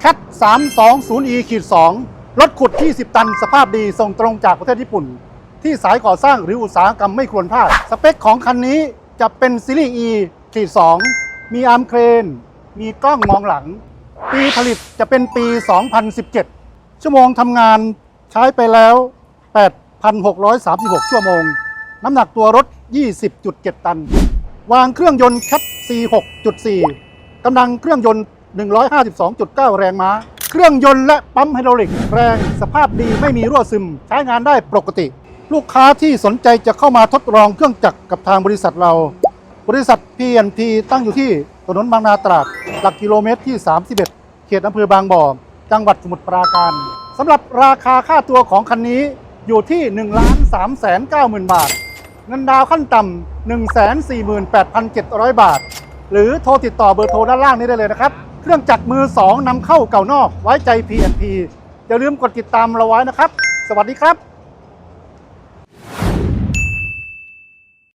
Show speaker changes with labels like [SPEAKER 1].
[SPEAKER 1] แคท320 e ขีด2รถขุดที่10ตัน สภาพดีส่งตรงจากประเทศญี่ปุ่น ที่สายก่อสร้างหรืออุตสาหกรรมไม่ควรพลาด สเปคของคันนี้จะเป็นซีรีส์ E ขีด2มีอาร์มเครน มีกล้องมองหลัง ปีผลิตจะเป็นปี 2017 ชั่วโมงทำงานใช้ไปแล้ว 8,636 ชั่วโมง น้ำหนักตัวรถ 20.7 ตัน วางเครื่องยนต์แคท C6.4 กำลังเครื่องยนต์ 152.9 แรงม้า เครื่องยนต์และปั๊มไฮดรอลิกแรงสภาพดีไม่มีรั่วซึม ใช้งานได้ปกติ ลูกค้าที่สนใจจะเข้ามาทดลองเครื่องจักรกับทางบริษัทเรา บริษัท PNP ตั้งอยู่ที่ถนนบางนาตราด หลักกิโลเมตรที่ 31 เขตอำเภอบางบ่อ จังหวัดสมุทรปราการสำหรับราคาค่าตัวของคันนี้อยู่ที่ 1 3 9 0 0 0 บาท เงินดาวขั้นต่ำ148,700 บาท หรือโทรติดต่อเบอร์โทรด้านล่างนี้ได้เลยนะครับ เครื่องจักรมือ 2นำเข้าเก่านอกไว้ใจ PNP อย่าลืมกดติดตามเราไว้นะครับ สวัสดีครับ